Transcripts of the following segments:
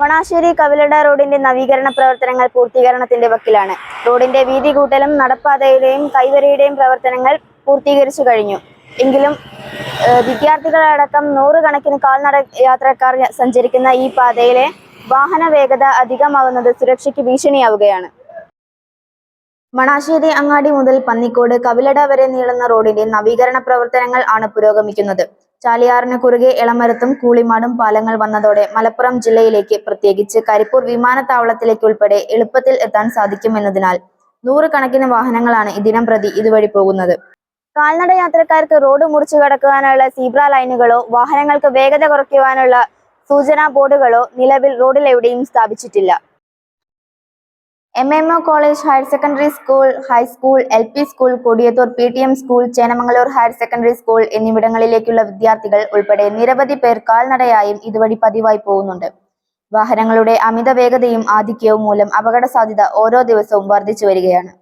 മണാശ്ശേരി കവിലട റോഡിന്റെ നവീകരണ പ്രവർത്തനങ്ങൾ പൂർത്തീകരണത്തിന്റെ വക്കിലാണ്. റോഡിന്റെ വീതി കൂട്ടലും നടപ്പാതയുടെയും കൈവരിയുടെയും പ്രവർത്തനങ്ങൾ പൂർത്തീകരിച്ചു കഴിഞ്ഞു. എങ്കിലും വിദ്യാർത്ഥികളടക്കം നൂറുകണക്കിന് കാൽനട യാത്രക്കാർ സഞ്ചരിക്കുന്ന ഈ പാതയിലെ വാഹന വേഗത അധികമാവുന്നത് സുരക്ഷയ്ക്ക് ഭീഷണിയാവുകയാണ്. മണാശ്ശേരി അങ്ങാടി മുതൽ പന്നിക്കോട് കവിലട വരെ നീളുന്ന റോഡിന്റെ നവീകരണ പ്രവർത്തനങ്ങൾ ആണ് പുരോഗമിക്കുന്നത്. ചാലിയാറിന് കുറുകെ ഇളമരത്തും കൂളിമാടും പാലങ്ങൾ വന്നതോടെ മലപ്പുറം ജില്ലയിലേക്ക് പ്രത്യേകിച്ച് കരിപ്പൂർ വിമാനത്താവളത്തിലേക്ക് ഉൾപ്പെടെ എളുപ്പത്തിൽ എത്താൻ സാധിക്കുമെന്നതിനാൽ നൂറുകണക്കിന് വാഹനങ്ങളാണ് ദിനം പ്രതി ഇതുവഴി പോകുന്നത്. കാൽനട യാത്രക്കാർക്ക് റോഡ് മുറിച്ചു കടക്കുവാനുള്ള സീബ്ര ലൈനുകളോ വാഹനങ്ങൾക്ക് വേഗത കുറയ്ക്കുവാനുള്ള സൂചനാ ബോർഡുകളോ നിലവിൽ റോഡിലെവിടെയും സ്ഥാപിച്ചിട്ടില്ല. M M O college higher secondary school high school L P school Kodiyathur P T M school Chennamangallur higher secondary school എന്നിവിടങ്ങളിലേക്കുള്ള വിദ്യാർത്ഥികൾ ഉൾപ്പെടെ നിരവധി പേർ കാൽനടയായും ഇതുവഴി പതിവായി പോകുന്നുണ്ട്. വാഹനങ്ങളുടെ അമിത വേഗതയും ആധിക്യവും മൂലം അപകട സാധ്യത ഓരോ ദിവസവും വർദ്ധിച്ചു വരികയാണ്.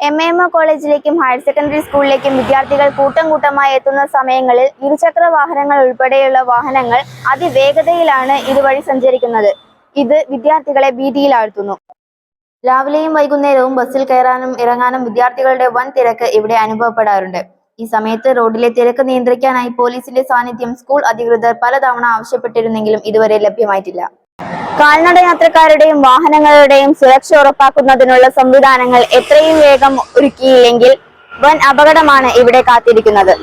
എം എം ഒ കോളേജിലേക്കും ഹയർ സെക്കൻഡറി സ്കൂളിലേക്കും വിദ്യാർത്ഥികൾ കൂട്ടം കൂട്ടമായി എത്തുന്ന സമയങ്ങളിൽ ഇരുചക്ര വാഹനങ്ങൾ ഉൾപ്പെടെയുള്ള വാഹനങ്ങൾ അതിവേഗതയിലാണ് ഇതുവഴി സഞ്ചരിക്കുന്നത്. ഇത് വിദ്യാർത്ഥികളെ ഭീതിയിലാഴ്ത്തുന്നു. രാവിലെയും വൈകുന്നേരവും ബസ്സിൽ കയറാനും ഇറങ്ങാനും വിദ്യാർത്ഥികളുടെ വൻ തിരക്ക് ഇവിടെ അനുഭവപ്പെടാറുണ്ട്. ഈ സമയത്ത് റോഡിലെ തിരക്ക് നിയന്ത്രിക്കാനായി പോലീസിന്റെ സാന്നിധ്യം സ്കൂൾ അധികൃതർ പലതവണ ആവശ്യപ്പെട്ടിരുന്നെങ്കിലും ഇതുവരെ ലഭ്യമായിട്ടില്ല. കാൽനട യാത്രക്കാരുടെയും വാഹനങ്ങളുടെയും സുരക്ഷ ഉറപ്പാക്കുന്നതിനുള്ള സംവിധാനങ്ങൾ എത്രയും വേഗം ഒരുക്കിയില്ലെങ്കിൽ വൻ അപകടമാണ് ഇവിടെ കാത്തിരിക്കുന്നത്.